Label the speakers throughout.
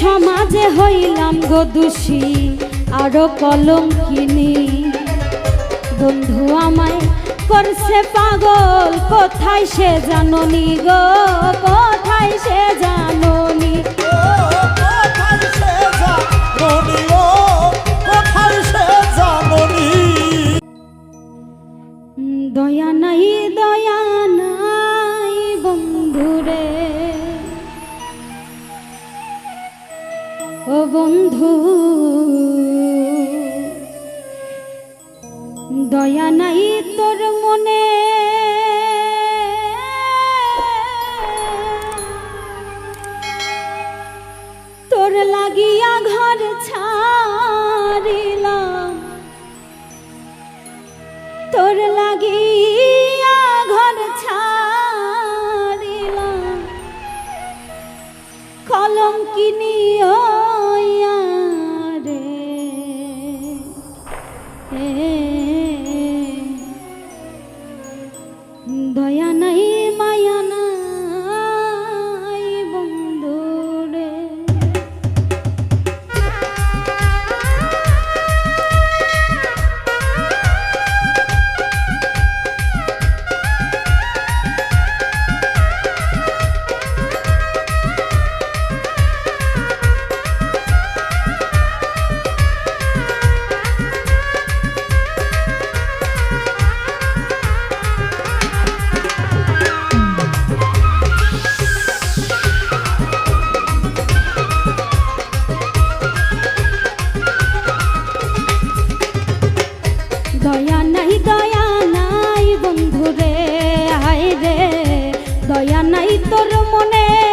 Speaker 1: সমাজে হইলাম গো দোষী, আরও কলম কিনি বন্ধু আমায় করছে পাগল, কোথায় সে জাননি গো, কোথায় সে জাননি বন্ধু, দয়া নাই তোর মনে। তোর লাগিয়া ঘর ছাড়িলাম। তোর লাগিয়া ঘর ছাড়িলাম। কলম কিনিও দয়া দয়া নাই তোর মনে।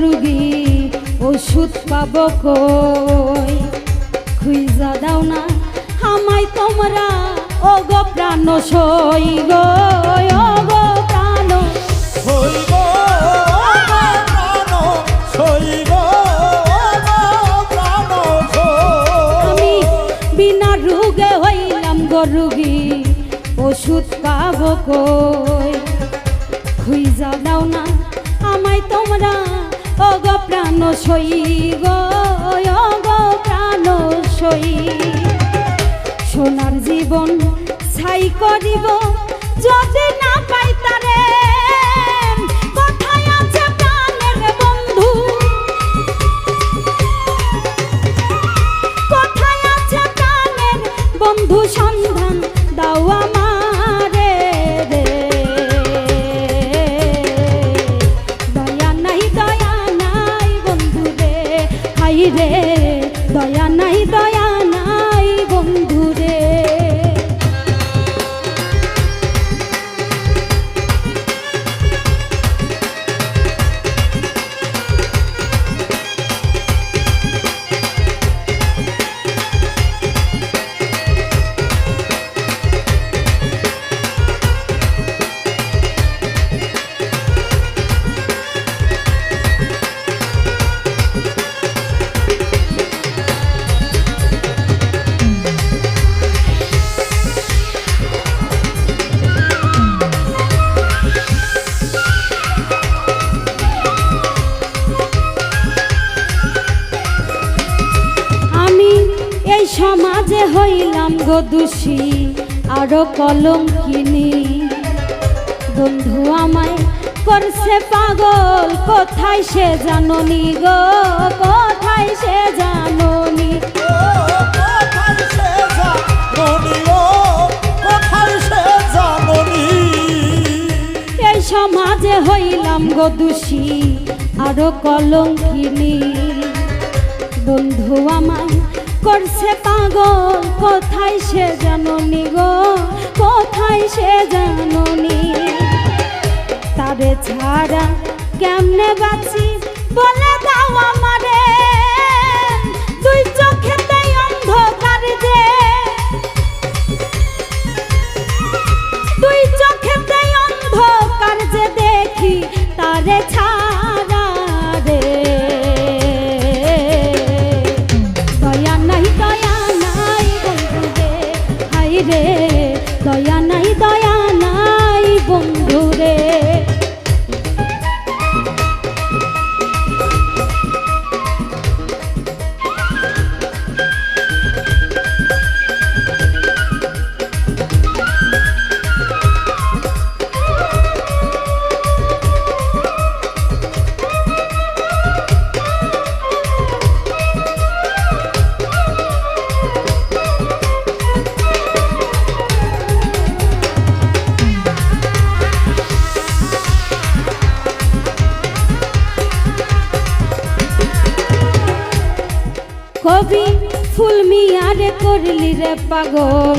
Speaker 1: রুগী ওষুধ পাব কই? খুইজা দাও না আমায় তোমরা ও গো প্রাণ সই গো ও গো প্রাণ
Speaker 2: হইব প্রাণ সইব প্রাণ
Speaker 1: আমি বিনা রোগে হইলাম গো রুগী ওষুধ পাব কই? খুইজা দাও না আমায় তোমরা ও গো প্রাণ সই গো ও গো প্রাণ সই। সোনার জীবন ছাই করিব, যদি না পাই তারে। বন্ধু? কোথায় হইলাম গো দোষী আরও কলম কিনি বন্ধু আমায় করছে পাগল কোথায় সে জাননি গো কোথায় সে জাননি? এই সমাজে হইলাম গো দোষী আরও কলঙ্কিনী। বন্ধু আমার করছে পাগল, কোথায় সে জাননি গো? কোথায় সে জাননি? তারে ছাড়া কেমনে বাঁচি? বলে দাও আমারে। রে দয়া নাই দয়া কবি ফুল মিয়ারে করলি রে পাগল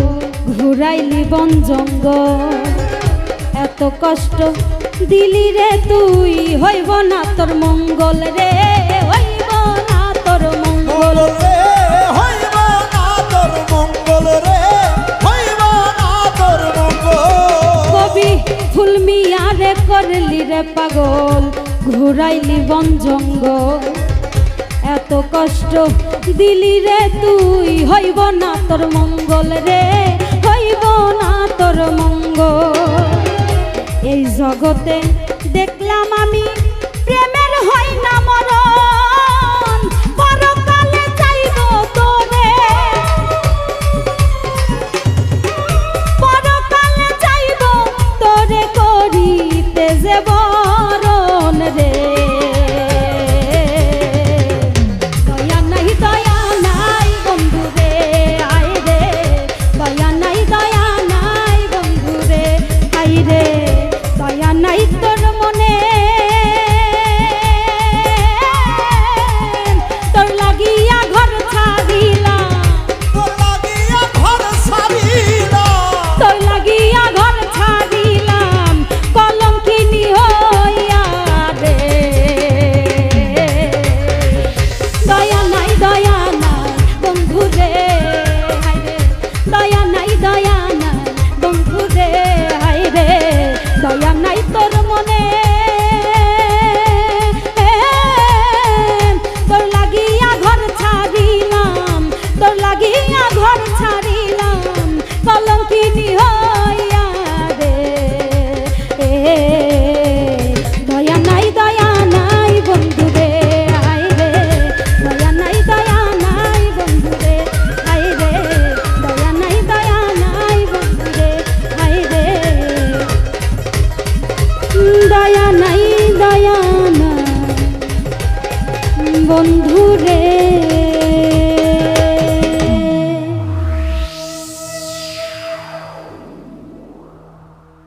Speaker 1: ঘুরাইলি বন জঙ্গল। এত কষ্ট দিলি রে তুই হইব না তোর মঙ্গল রে হইব না তোর মঙ্গল।
Speaker 2: রে হইব না তোর মঙ্গল রে হইব না তোর মঙ্গল।
Speaker 1: কবি ফুল মিয়ারে করলি রে পাগল ঘুরাইলি বন জঙ্গল। এত কষ্ট দিলি রে তুই, হইব না তোর মঙ্গল রে, হইব না তোর মঙ্গল। এই জগতে দেখলাম